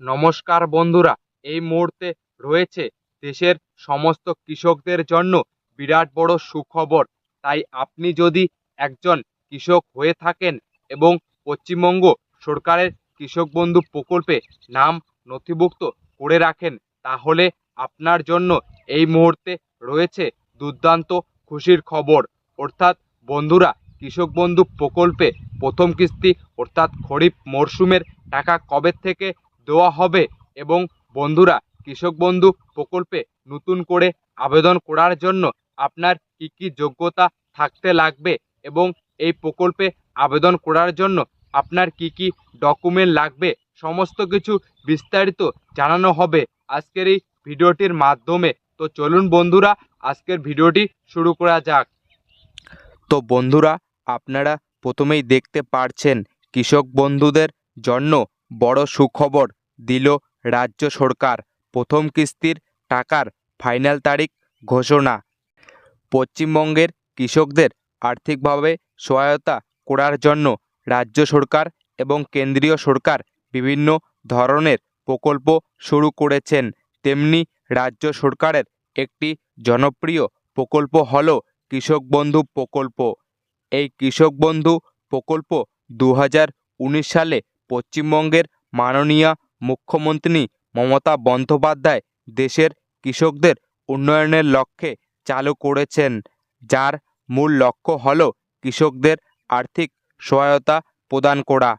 নমস্কার বন্ধুরা, এই মুহূর্তে রয়েছে দেশের সমস্ত কৃষকদের জন্য বিরাট বড় সুখবর। তাই আপনি যদি একজন কৃষক হয়ে থাকেন এবং পশ্চিমবঙ্গ সরকারের কৃষক বন্ধু প্রকল্পে নাম নথিভুক্ত করে রাখেন, তাহলে আপনার জন্য এই মুহূর্তে রয়েছে দুর্দান্ত খুশির খবর। অর্থাৎ বন্ধুরা, কৃষক বন্ধু প্রকল্পে প্রথম কিস্তি, অর্থাৎ খরিফ মরশুমের টাকা কবে থেকে দেওয়া হবে এবং বন্ধুরা, কৃষক বন্ধু প্রকল্পে নতুন করে আবেদন করার জন্য আপনার কী কী যোগ্যতা থাকতে লাগবে এবং এই প্রকল্পে আবেদন করার জন্য আপনার কি কি ডকুমেন্ট লাগবে, সমস্ত কিছু বিস্তারিত জানানো হবে আজকের এই ভিডিওটির মাধ্যমে। তো চলুন বন্ধুরা, আজকের ভিডিওটি শুরু করা যাক। তো বন্ধুরা, আপনারা প্রথমেই দেখতে পারছেন কৃষক বন্ধুদের জন্য বড় সুখবর। দিল রাজ্য সরকার। প্রথম কিস্তির টাকার ফাইনাল তারিখ ঘোষণা। পশ্চিমবঙ্গের কৃষকদের আর্থিকভাবে সহায়তা করার জন্য রাজ্য সরকার এবং কেন্দ্রীয় সরকার বিভিন্ন ধরনের প্রকল্প শুরু করেছেন। তেমনি রাজ্য সরকারের একটি জনপ্রিয় প্রকল্প হলো কৃষক বন্ধু প্রকল্প। এই কৃষক বন্ধু প্রকল্প দু হাজার উনিশ সালে পশ্চিমবঙ্গের মাননীয় মুখ্যমন্ত্রী মমতা বন্দ্যোপাধ্যায় দেশের কৃষকদের উন্নয়নের লক্ষ্যে চালু করেছেন, যার মূল লক্ষ্য হল কৃষকদের আর্থিক সহায়তা প্রদান করা।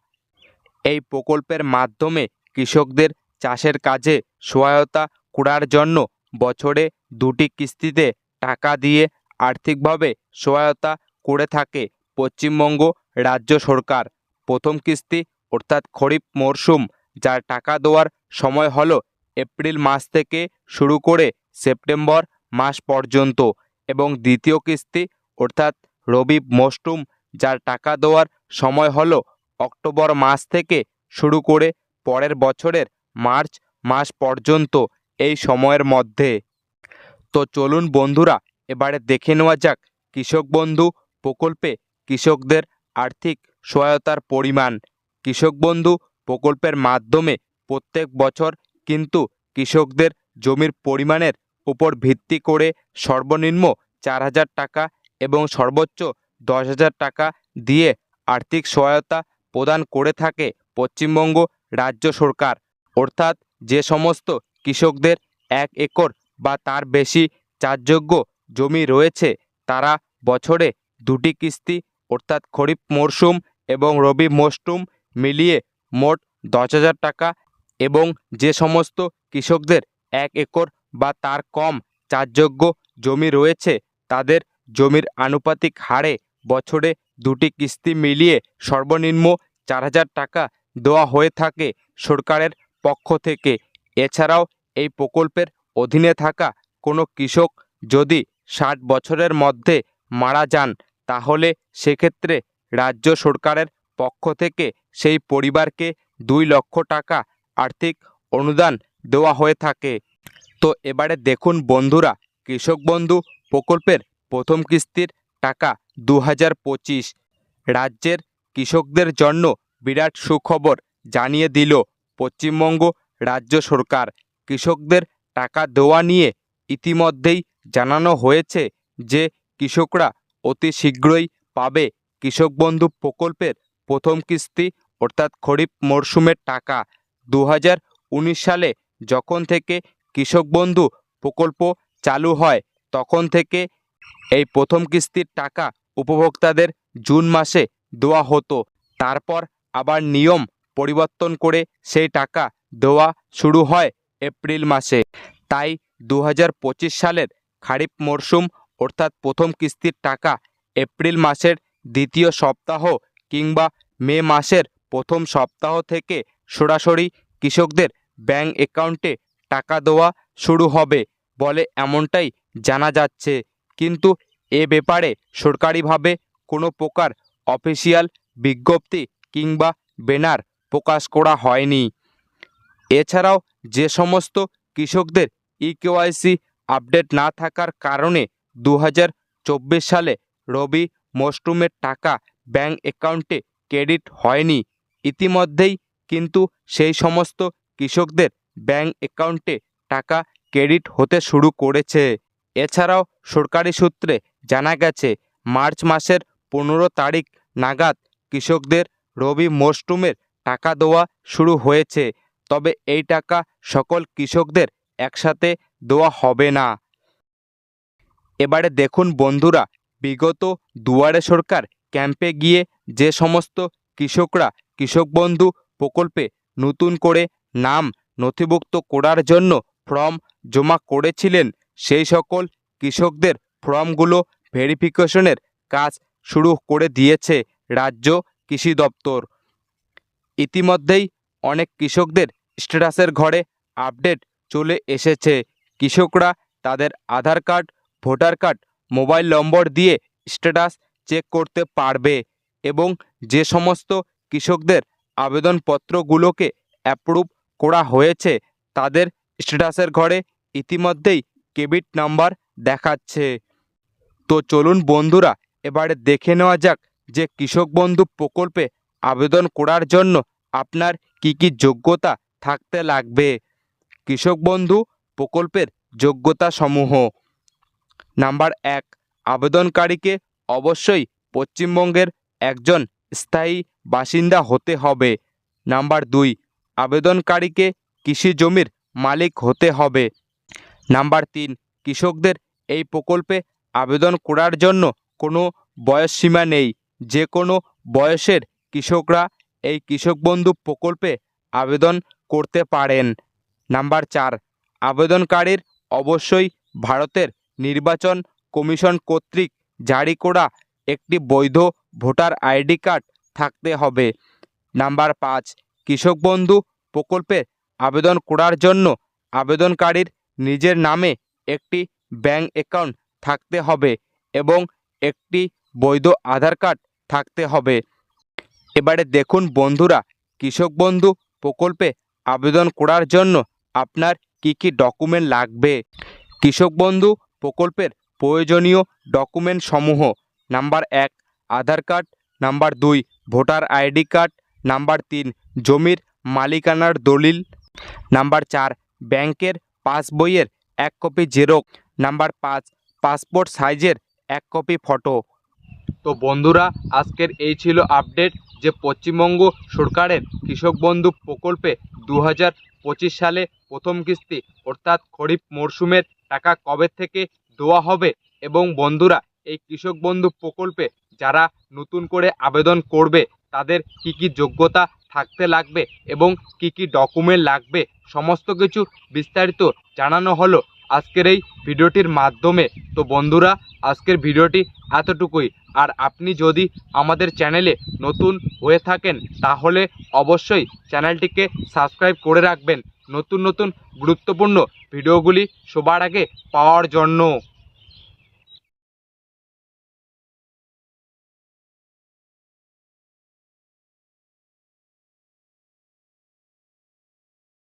এই প্রকল্পের মাধ্যমে কৃষকদের চাষের কাজে সহায়তা করার জন্য বছরে দুটি কিস্তিতে টাকা দিয়ে আর্থিকভাবে সহায়তা করে থাকে পশ্চিমবঙ্গ রাজ্য সরকার। প্রথম কিস্তি অর্থাৎ খরিফ মরশুম যার টাকা দেওয়ার সময় হলো এপ্রিল মাস থেকে শুরু করে সেপ্টেম্বর মাস পর্যন্ত এবং দ্বিতীয় কিস্তি অর্থাৎ রবি মরশুম যার টাকা দেওয়ার সময় হলো অক্টোবর মাস থেকে শুরু করে পরের বছরের মার্চ মাস পর্যন্ত এই সময়ের মধ্যে। তো চলুন বন্ধুরা, এবারে দেখে নেওয়া যাক কৃষক বন্ধু প্রকল্পে কৃষকদের আর্থিক সহায়তার পরিমাণ। কৃষক বন্ধু প্রকল্পের মাধ্যমে প্রত্যেক বছর কিন্তু কৃষকদের জমির পরিমাণের উপর ভিত্তি করে সর্বনিম্ন চার হাজার টাকা এবং সর্বোচ্চ দশ হাজার টাকা দিয়ে আর্থিক সহায়তা প্রদান করে থাকে পশ্চিমবঙ্গ রাজ্য সরকার। অর্থাৎ যে সমস্ত কৃষকদের এক একর বা তার বেশি চাষযোগ্য জমি রয়েছে, তারা বছরে দুটি কিস্তি, অর্থাৎ খরিফ মরশুম এবং রবি মরশুম মিলিয়ে মোট দশ হাজার টাকা এবং যে সমস্ত কৃষকদের এক একর বা তার কম চাষযোগ্য জমি রয়েছে, তাদের জমির আনুপাতিক হারে বছরে দুটি কিস্তি মিলিয়ে সর্বনিম্ন চার হাজার টাকা দেওয়া হয়ে থাকে সরকারের পক্ষ থেকে। এছাড়াও এই প্রকল্পের অধীনে থাকা কোনো কৃষক যদি ষাট বছরের মধ্যে মারা যান, তাহলে সেক্ষেত্রে রাজ্য সরকারের পক্ষ থেকে সেই পরিবারকে দুই লক্ষ টাকা আর্থিক অনুদান দেওয়া হয়ে থাকে। তো এবারে দেখুন বন্ধুরা, কৃষক বন্ধু প্রকল্পের প্রথম কিস্তির টাকা দু পঁচিশ। রাজ্যের কৃষকদের জন্য বিরাট সুখবর জানিয়ে দিল পশ্চিমবঙ্গ রাজ্য সরকার। কৃষকদের টাকা দেওয়া নিয়ে ইতিমধ্যেই জানানো হয়েছে যে কৃষকরা অতি শীঘ্রই পাবে। কৃষক বন্ধু প্রকল্পের প্রথম কিস্তি, অর্থাৎ খরিফ মরশুমের টাকা। দু হাজার উনিশ সালে যখন থেকে কৃষক বন্ধু প্রকল্প চালু হয়, তখন থেকে এই প্রথম কিস্তির টাকা উপভোক্তাদের জুন মাসে দেওয়া হতো। তারপর আবার নিয়ম পরিবর্তন করে সেই টাকা দেওয়া শুরু হয় এপ্রিল মাসে। তাই দু হাজার পঁচিশ সালের খারিফ মরশুম অর্থাৎ প্রথম কিস্তির টাকা এপ্রিল মাসের দ্বিতীয় সপ্তাহ কিংবা মে মাসের প্রথম সপ্তাহ থেকে সরাসরি কৃষকদের ব্যাংক অ্যাকাউন্টে টাকা দেওয়া শুরু হবে বলে এমনটাই জানা যাচ্ছে। কিন্তু এ ব্যাপারে সরকারিভাবে কোনো প্রকার অফিসিয়াল বিজ্ঞপ্তি কিংবা ব্যানার প্রকাশ করা হয়নি। এছাড়াও যে সমস্ত কৃষকদের ইকেওয়াইসি আপডেট না থাকার কারণে দু হাজার চব্বিশ সালে রবি মশরুমের টাকা ব্যাংক অ্যাকাউন্টে ক্রেডিট হয়নি। ইতিমধ্যেই কিন্তু সেই সমস্ত কৃষকদের ব্যাঙ্ক অ্যাকাউন্টে টাকা ক্রেডিট হতে শুরু করেছে। এছাড়াও সরকারি সূত্রে জানা গেছে, মার্চ মাসের পনেরো তারিখ নাগাদ কৃষকদের রবি মরশুমের টাকা দেওয়া শুরু হয়েছে। তবে এই টাকা সকল কৃষকদের একসাথে দেওয়া হবে না। এবারে দেখুন বন্ধুরা, বিগত দুয়ারে সরকার ক্যাম্পে গিয়ে যে সমস্ত কৃষকরা, কৃষক বন্ধু প্রকল্পে নতুন করে নাম নথিভুক্ত করার জন্য ফর্ম জমা করেছিলেন, সেই সকল কৃষকদের ফর্মগুলো ভেরিফিকেশনের কাজ শুরু করে দিয়েছে রাজ্য কৃষি দপ্তর। ইতিমধ্যেই অনেক কৃষকদের স্ট্যাটাসের ঘরে আপডেট চলে এসেছে। কৃষকরা তাদের Aadhaar card, voter card, mobile number দিয়ে স্ট্যাটাস চেক করতে পারবে এবং যে সমস্ত কৃষকদের আবেদনপত্রগুলোকে অ্যাপ্রুভ করা হয়েছে, তাদের স্ট্যাটাসের ঘরে ইতিমধ্যেই কেবিট নাম্বার দেখাচ্ছে। তো চলুন বন্ধুরা, এবারে দেখে নেওয়া যাক যে কৃষক বন্ধু প্রকল্পে আবেদন করার জন্য আপনার কি কি যোগ্যতা থাকতে লাগবে। কৃষক বন্ধু প্রকল্পের যোগ্যতা সমূহ। নাম্বার এক, আবেদনকারীকে অবশ্যই পশ্চিমবঙ্গের একজন স্থায়ী বাসিন্দা হতে হবে। নাম্বার দুই, আবেদনকারীকে কৃষি জমির মালিক হতে হবে। নাম্বার তিন, কৃষকদের এই প্রকল্পে আবেদন করার জন্য কোনো বয়সসীমা নেই। যে কোনো বয়সের কৃষকরা এই কৃষক বন্ধু প্রকল্পে আবেদন করতে পারেন। নাম্বার চার, আবেদনকারীর অবশ্যই ভারতের নির্বাচন কমিশন কর্তৃক জারি করা একটি বৈধ ভোটার আইডি কার্ড থাকতে হবে। নাম্বার পাঁচ, কৃষক বন্ধু প্রকল্পে আবেদন করার জন্য আবেদনকারীর নিজের নামে একটি ব্যাংক অ্যাকাউন্ট থাকতে হবে এবং একটি বৈধ আধার কার্ড থাকতে হবে। এবারে দেখুন বন্ধুরা, কৃষক বন্ধু প্রকল্পে আবেদন করার জন্য আপনার কি কি ডকুমেন্ট লাগবে? কৃষক বন্ধু প্রকল্পের প্রয়োজনীয় ডকুমেন্ট সমূহ নাম্বার এক, আধার কার্ড। নাম্বার দুই, ভোটার আইডি কার্ড। নাম্বার তিন, জমির মালিকানার দলিল। নাম্বার চার, ব্যাংকের পাসবইয়ের এক কপি জেরক্স। নাম্বার পাঁচ, পাসপোর্ট সাইজের এক কপি ফটো। তো বন্ধুরা, আজকের এই ছিল আপডেট যে পশ্চিমবঙ্গ সরকারের কৃষক বন্ধু প্রকল্পে দু হাজার পঁচিশ সালে প্রথম কিস্তি, অর্থাৎ খরিফ মরশুমের টাকা কবে থেকে দেওয়া হবে এবং বন্ধুরা, এই কৃষক বন্ধু প্রকল্পে যারা নতুন করে আবেদন করবে, তাদের কি কি যোগ্যতা থাকতে লাগবে এবং কি কি ডকুমেন্ট লাগবে, সমস্ত কিছু বিস্তারিত জানানো হলো আজকের এই ভিডিওটির মাধ্যমে। তো বন্ধুরা, আজকের ভিডিওটি এতটুকুই। আর আপনি যদি আমাদের চ্যানেলে নতুন হয়ে থাকেন, তাহলে অবশ্যই চ্যানেলটিকে সাবস্ক্রাইব করে রাখবেন। নতুন নতুন গুরুত্বপূর্ণ ভিডিওগুলি সবার আগে পাওয়ার জন্য।